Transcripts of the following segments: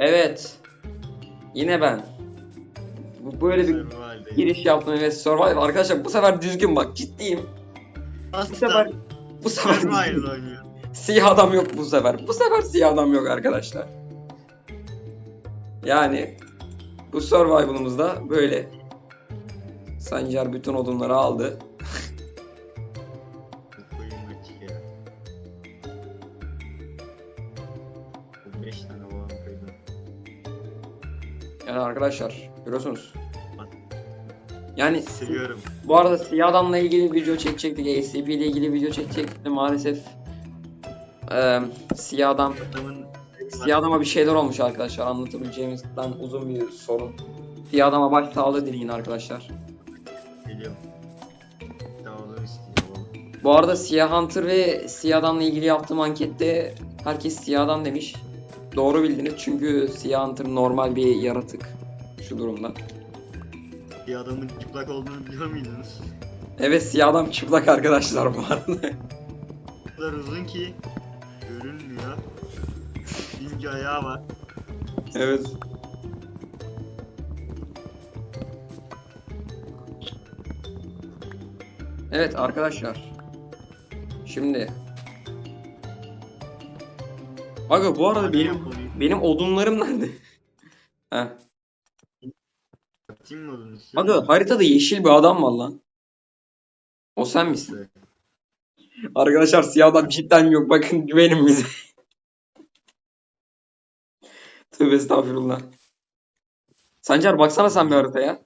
Evet. Yine ben. Bu böyle bir Survival'dayım. giriş yaptım ve Survival arkadaşlar bu sefer düzgün bak ciddiyim. Bu sefer Aslan bu sefer Survival oynuyor. siyah adam yok bu sefer. Bu sefer siyah adam yok arkadaşlar. Yani bu survival'ımızda böyle Sancar bütün odunları aldı. Koyun açık ya. 15 tane falan koydum. Yani arkadaşlar görüyorsunuz. Yani Seviyorum. bu arada siyah adamla ilgili video çekecektik. ACP ile ilgili video çekecektik. Maalesef eee siyah adam Siyah adama bir şeyler olmuş arkadaşlar. Anlatabileceğimizden uzun bir sorun. Siyah adama baş sağlığı dileyin arkadaşlar. istiyor. Bu arada Siyah Hunter ve Siyah Adam'la ilgili yaptığım ankette herkes Siyah Adam demiş. Doğru bildiniz çünkü Siyah Hunter normal bir yaratık şu durumda. Bir adamın çıplak olduğunu biliyor muydunuz? Evet Siyah Adam çıplak arkadaşlar bu arada. O kadar uzun ki görünmüyor. İnce ayağı var. evet. Evet arkadaşlar. Şimdi. Aga bu arada benim benim odunlarım nerede? Heh. Mı onu? istiyor Aga haritada yeşil bir adam var lan. O sen misin? Arkadaşlar siyah adam cidden yok. Bakın güvenin bize. Tövbe estağfurullah. Sancar baksana sen bir haritaya.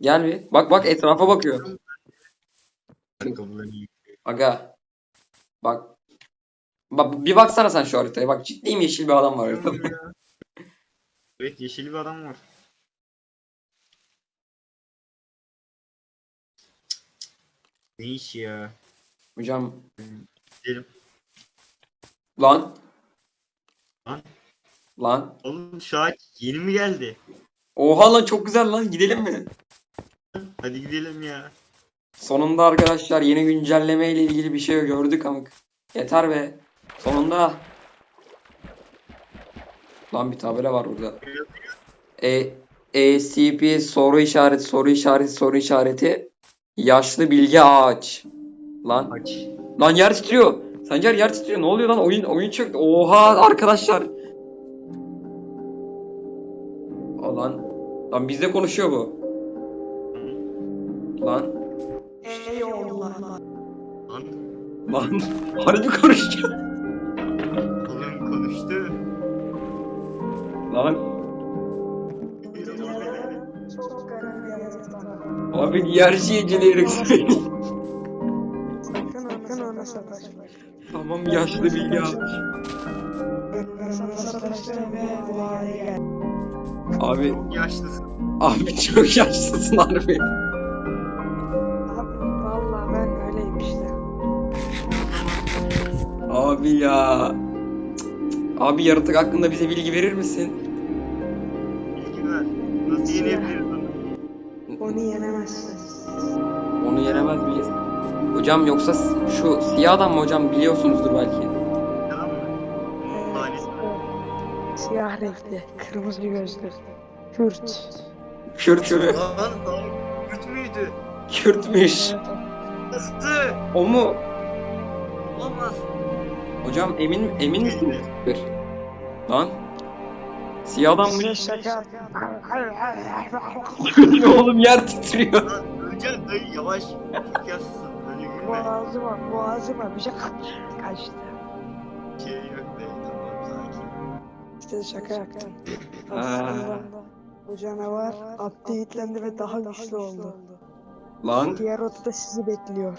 Gel bir. Bak bak etrafa bakıyor. Aga. Bak. Bak bir baksana sen şu haritaya. Bak ciddiyim yeşil bir adam var haritada. Evet yeşil bir adam var. Ne iş ya? Hocam. Gidelim. Lan. Lan. Lan. Oğlum ağaç yeni mi geldi? Oha lan çok güzel lan. Gidelim mi? Hadi gidelim ya. Sonunda arkadaşlar yeni güncelleme ile ilgili bir şey gördük ama yeter be. Sonunda. Lan bir tabela var burada. E ECP soru işareti soru işareti soru işareti yaşlı bilgi ağaç. Lan Aç. lan yer titriyor. Sancar yer titriyor. Ne oluyor lan? Oyun oyun çöktü. Oha arkadaşlar. Lan lan bizde konuşuyor bu. Lan Eyvallah. Lan lan harbi konuşuyor. Konuştu. Lan abi yer sataşma. Tamam yaşlı bilgi geldi. Abi Çok yaşlısın. abi çok yaşlısın harbi. Abi valla ben öyleyim işte. Abi ya. Abi yaratık hakkında bize bilgi verir misin? Bilgi ver. Nasıl yenebiliriz onu? Onu yenemezsin. Onu yenemez miyiz? Hocam yoksa şu siyah adam mı hocam biliyorsunuzdur belki. Tamam mı? Siyah renkli, kırmızı gözlü. Kürt. Lan lan. Güç müydü? Kürtmüş. Nasıl? O mu? Olmaz. Hocam emin emin misiniz? Lan. Siyah adam Size mı? Oğlum yer titriyor. Öleceksin dayı yavaş. Yaşlısın. Öyle gülme. Boğazıma, boğazıma bir şey kaçtı. Şey yok dayı. Tamam sakin. İşte şaka yaptım. Aa. Aslında bu canavar update'lendi ve daha güçlü oldu. Lan. Diğer odada sizi bekliyor.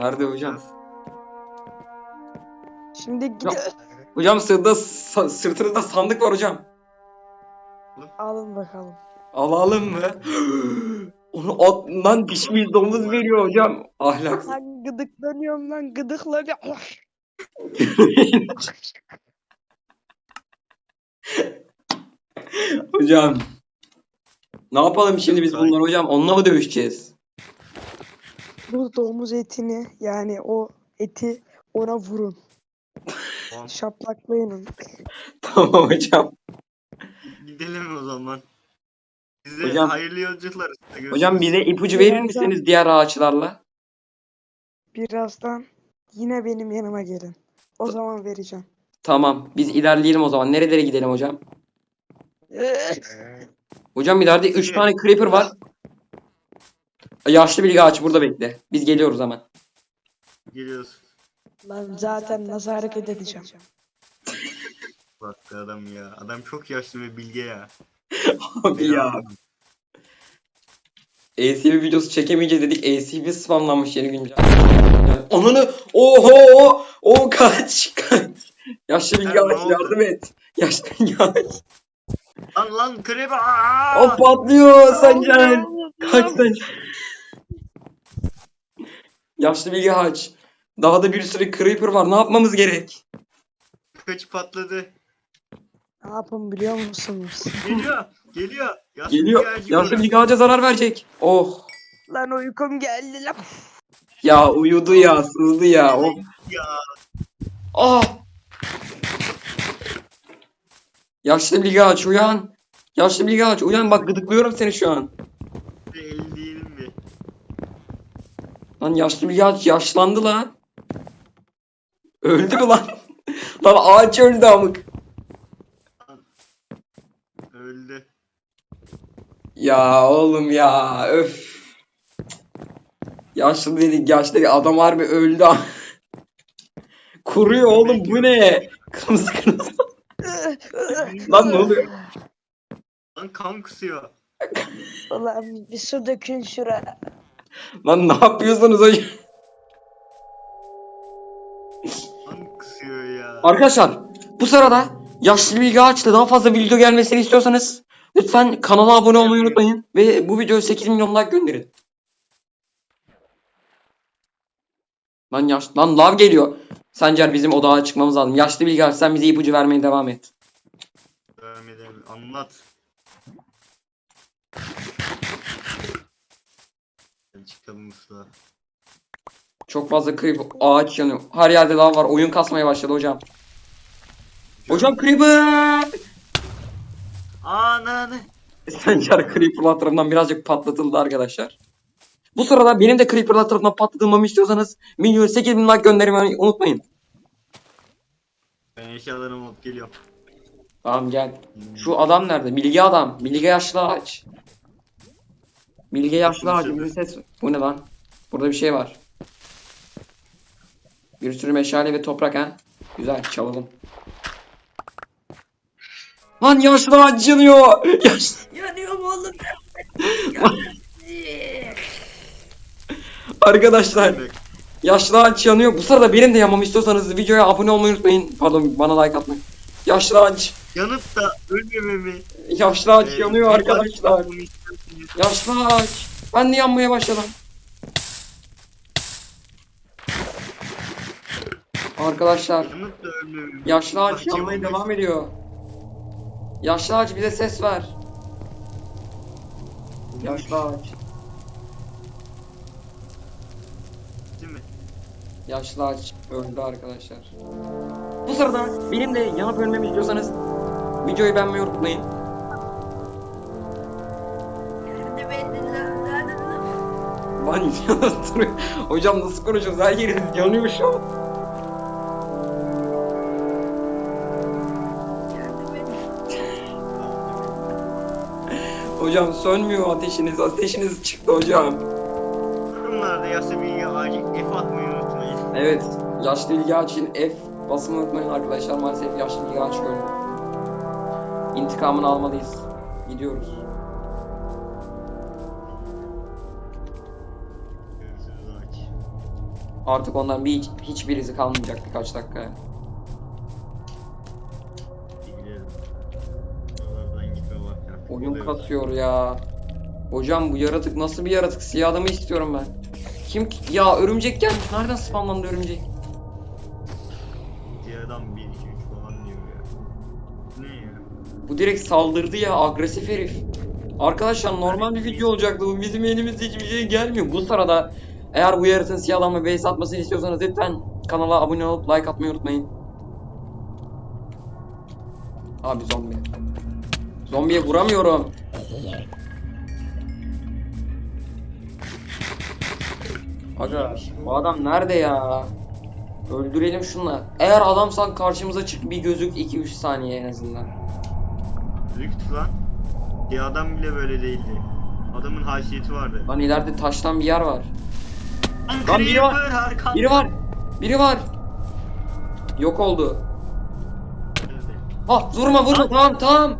Nerede hocam? Şimdi gidin. Hocam sırtında sırtınızda sandık var hocam. Alın bakalım. Alalım mı? Onu at lan dişimiz domuz veriyor hocam. Ahlak. Lan gıdıklanıyorum lan gıdıklanıyorum. hocam. Ne yapalım şimdi biz bunlar hocam? Onunla mı dövüşeceğiz? Bu domuz etini yani o eti ona vurun. Tamam. Şaplaklayın. Tamam hocam. Gidelim o zaman. Size Hocam- hayırlı yolculuklar. Görüşürüz. Hocam bize ipucu verir Birazdan- misiniz diğer ağaçlarla? Birazdan yine benim yanıma gelin. O zaman vereceğim. Tamam. Biz ilerleyelim o zaman. Nerelere gidelim hocam? Hocam ileride 3 Şey- tane creeper var. Yaşlı bilgi ağaç burada bekle. Biz geliyoruz hemen. Geliyoruz. Lan zaten nasıl hareket edeceğim? Bak adam ya. Adam çok yaşlı ve bilge ya. Abi ya. ACV videosu çekemeyeceğiz dedik. ACV spamlanmış yeni güncel. Onunu oho o kaç kaç. Yaşlı bilgi Ha, ne ağaç oldu? yardım et. Yaşlı bilgi ağaç. Lan lan krebe. O patlıyor Sancar. Kaç Sancar. Yaşlı bilgi ağaç. Daha da bir sürü creeper var. Ne yapmamız gerek? Kaç patladı. Ne yapın biliyor musunuz? Geliyor. Geliyor. Yaşlı Geliyor. görüyor. bilgi ağaca zarar verecek. Oh. Lan uykum geldi lan. Ya uyudu ya, sızdı ya. Oh. Ya. Ah! Yaşlı bilgi ağaç uyan. Yaşlı bilgi ağaç uyan bak gıdıklıyorum seni şu an. El değilim mi? Lan yaşlı bilgi ağaç yaşlandı lan. Öldü mü lan? lan ağaç öldü amık. Öldü. Ya oğlum ya öf. Yaşlı dedik yaşlı dedik. adam harbi öldü. Kuruyor oğlum bu ne? Kırmızı kırmızı. Lan ne oluyor? Lan kan kusuyor. Ulan bir su dökün şuraya. Lan ne yapıyorsunuz hocam? Arkadaşlar bu sırada yaşlı bilgi ağaçla daha fazla video gelmesini istiyorsanız lütfen kanala abone olmayı unutmayın ve bu videoya 8 milyon like gönderin. Lan yaş lan lav geliyor. Sencer bizim odağa çıkmamız lazım. Yaşlı bilgi ağaç sen bize ipucu vermeye devam et. Vermeden anlat. Çıkalım usta. Çok fazla creeper ağaç yanıyor. Her yerde lav var. Oyun kasmaya başladı hocam. Hocam creeper! Ananı. Sencer creeperlar tarafından birazcık patlatıldı arkadaşlar. Bu sırada benim de creeperlar tarafından patlatılmamı istiyorsanız videoya 8000 like göndermeyi unutmayın. Ben eşyalarımı alıp geliyorum. Tamam gel. Şu adam nerede? Bilge adam. Bilge yaşlı ağaç. Bilge yaşlı ağaç. Bir ses. Bu ne lan? Burada bir şey var. Bir sürü meşale ve toprak ha. Güzel çalalım. Lan yaşlı ağaç yanıyor. Yaşlı. Yanıyorum oğlum. Arkadaşlar yaşlı ağaç yanıyor. Bu sırada benim de yanmamı istiyorsanız videoya abone olmayı unutmayın. Pardon bana like atmayın. Yaşlı ağaç. Yanıp da ölmememi. Yaşlı ağaç e, yanıyor arkadaşlar. Yaşlı ağaç. Ben de yanmaya başladım. Arkadaşlar yaşlı ağaç ama devam ediyor. Yaşlı ağaç bize ses ver. Yaşlı ağaç. Değil mi? Yaşlı ağaç öldü arkadaşlar. Bu sırada benim de yanıp ölmemi istiyorsanız videoyu beğenmeyi unutmayın. Lan yanıp. Hocam nasıl konuşuyoruz? Her yerimiz yanıyor şu an. Hocam sönmüyor ateşiniz. Ateşiniz çıktı hocam. Yorumlarda yaşlı bilgi ağacı F atmayı unutmayın. Evet. Yaşlı ilgi ağaç için F basmayı unutmayın arkadaşlar. Maalesef yaşlı ilgi ağaç gördüm. İntikamını almalıyız. Gidiyoruz. Artık ondan bir hiç, hiçbirisi kalmayacak birkaç dakika. Oyun kasıyor ya. Hocam bu yaratık nasıl bir yaratık? Siyah adamı istiyorum ben. Kim ki- Ya örümcek gelmiş. Nereden spamlandı örümcek? Diğerden 1 2 3 falan diyor ya. Ne ya? Bu direkt saldırdı ya agresif herif. Arkadaşlar normal bir video olacaktı bu bizim elimizde hiçbir şey gelmiyor. Bu sırada eğer bu yaratığın siyah adamla base atmasını istiyorsanız lütfen kanala abone olup like atmayı unutmayın. Abi zombi. Zombiye vuramıyorum. Aga bu adam nerede ya? Öldürelim şunla. Eğer adamsan karşımıza çık bir gözük 2-3 saniye en azından. Büyüktü lan. Ya adam bile böyle değildi. Adamın haysiyeti vardı. Lan ileride taştan bir yer var. Lan biri var. Biri var. Biri var. Yok oldu. Ah vurma vurma tamam tamam.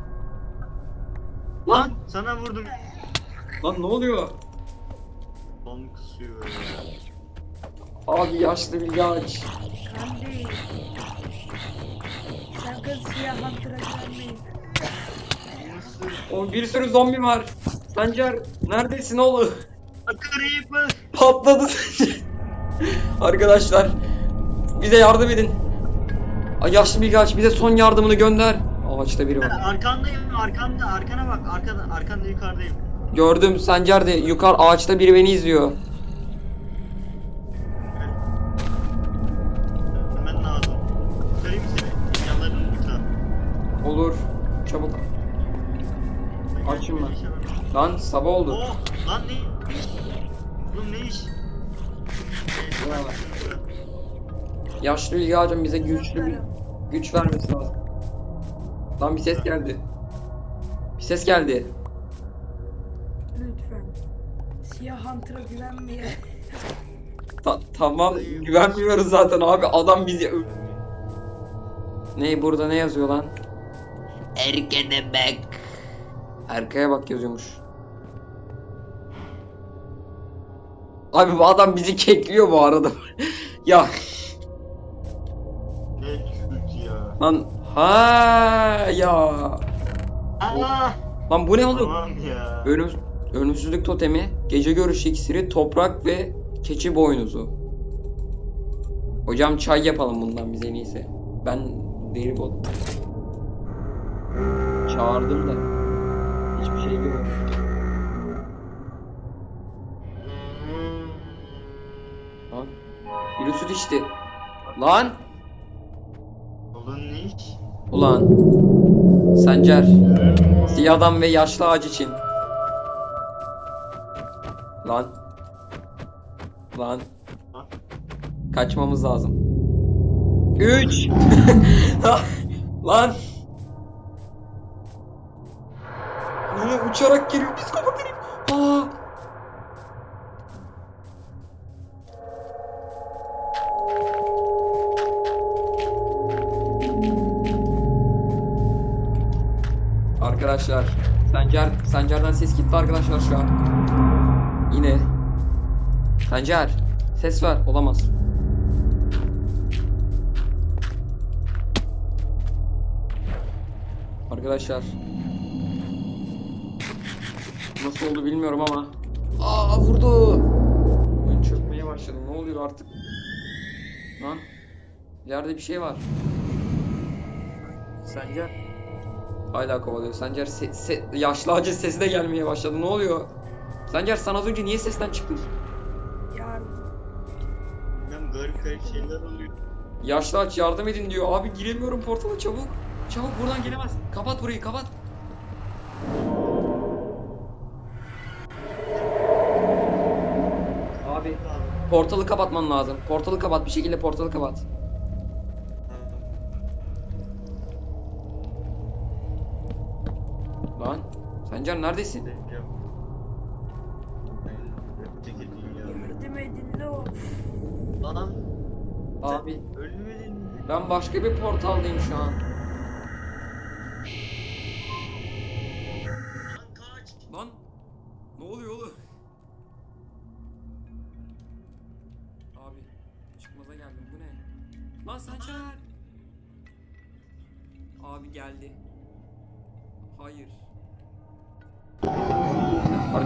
Lan sana vurdum. lan ne oluyor? Lan kısıyor. Abi yaşlı bir ağaç. Kandi. Sakın siyah hunter'a güvenmeyin. Nasıl? O bir sürü zombi var. Sancar neredesin oğlum? Creeper. Patladı Sancar. Arkadaşlar bize yardım edin. Ay, Yaşlı bir ağaç bize son yardımını gönder. Ağaçta biri var. arkandayım arkanda arkana bak arkada arkanda yukarıdayım. Gördüm Sancar de yukarı ağaçta biri beni izliyor. Hemen lazım. Kurtarayım seni. Yanlarını kurtar. Olur. Çabuk. Açım ben. Lan sabah oldu. Oh lan ne? Oğlum ne iş? Yaşlı bir ağacın bize güçlü bir güç vermesi lazım. Lan bir ses geldi. Bir ses geldi. Lütfen. Siyah hunter'a güvenmeyin. Ta- tamam güvenmiyoruz zaten abi adam bizi Ne burada ne yazıyor lan? Erkene bak. Arkaya bak yazıyormuş. Abi bu adam bizi kekliyor bu arada. ya küçük ya. lan ha ya. Aa! Lan bu ne oğlum? Tamam ya. Ölüm, ölümsüzlük totemi, gece görüş iksiri, toprak ve keçi boynuzu. Hocam çay yapalım bundan biz en iyisi. Ben deri bol. Çağırdım da. Hiçbir şey yok. Lan. Biri süt içti. Lan. Oğlum ne iş? Ulan. Sancar. Siyah adam ve yaşlı ağaç için. Lan. Lan. Kaçmamız lazım. 3 Lan. Uçarak geliyor psikopat Arkadaşlar, Sancar, Sancar'dan ses gitti arkadaşlar şu an. Yine. Sancar, ses ver, olamaz. Arkadaşlar. Nasıl oldu bilmiyorum ama. Aa vurdu. Oyun çökmeye başladı. Ne oluyor artık? Lan. Yerde bir şey var. Sancar. Hala kovalıyor. Sancar se- se- yaşlı ağacın sesi de gelmeye başladı. Ne oluyor? Sancar sen az önce niye sesten çıktın? Yardım. Ben garip garip şeyler oluyor. Yaşlı ağaç yardım edin diyor. Abi giremiyorum portala çabuk. Çabuk buradan gelemez. Kapat burayı kapat. Abi portalı kapatman lazım. Portalı kapat bir şekilde portalı kapat. Sencer neredesin? Yardım edin lo. Lan Abi ölmedin mi? ben başka bir portaldayım şu an.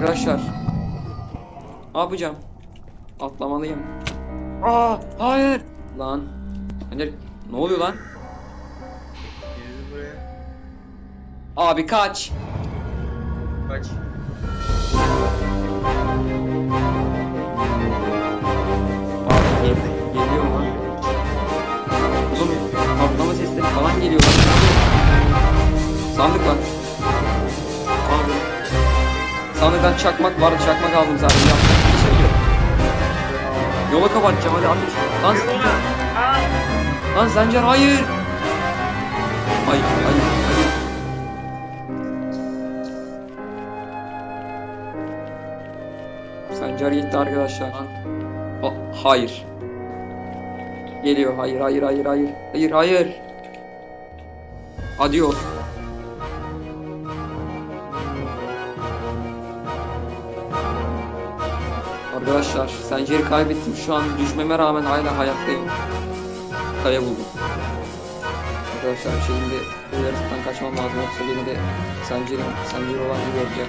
Arkadaşlar. Ne yapacağım? Atlamalıyım. Aa, hayır. Lan. Sancar ne oluyor lan? Abi kaç. Kaç. Abi geldi. Geliyor lan. Oğlum patlama sesleri falan geliyor lan. Çakmak vardı. Çakmak aldım zaten. Yapacak bir şey yok. Yola kapatacağım hadi ateş. Lan Sencer. Lan Sencer hayır. Hayır hayır hayır. Sencer gitti arkadaşlar. Lan. A- hayır. Geliyor. Hayır hayır hayır hayır. Hayır hayır. Adios. Arkadaşlar Sencer'i kaybettim şu an düşmeme rağmen hala hayattayım. Kaya buldum. Arkadaşlar şimdi bu yarıştan kaçmam lazım yoksa beni de Sencer'in Sencer olan gibi görecek.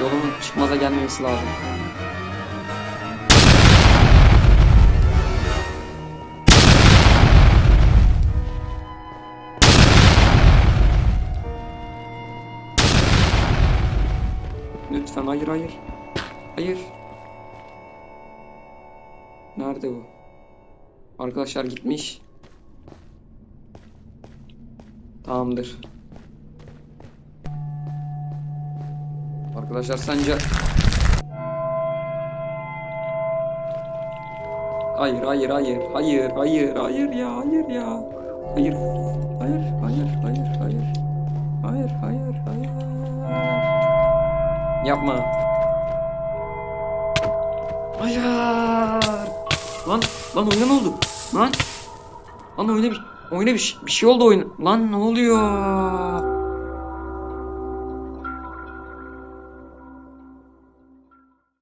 Yolumun çıkmaza gelmemesi lazım. Lütfen hayır hayır. Hayır. Nerede bu? Arkadaşlar gitmiş. Tamamdır. Arkadaşlar sence... Hayır, hayır, hayır, hayır, hayır, hayır ya, hayır ya. Hayır, hayır, hayır, hayır, hayır. Hayır, hayır, hayır. Yapma hayır lan lan oyuna ne oldu? Lan. Lan oyuna bir oyuna bir, bir şey oldu oyun. Lan ne oluyor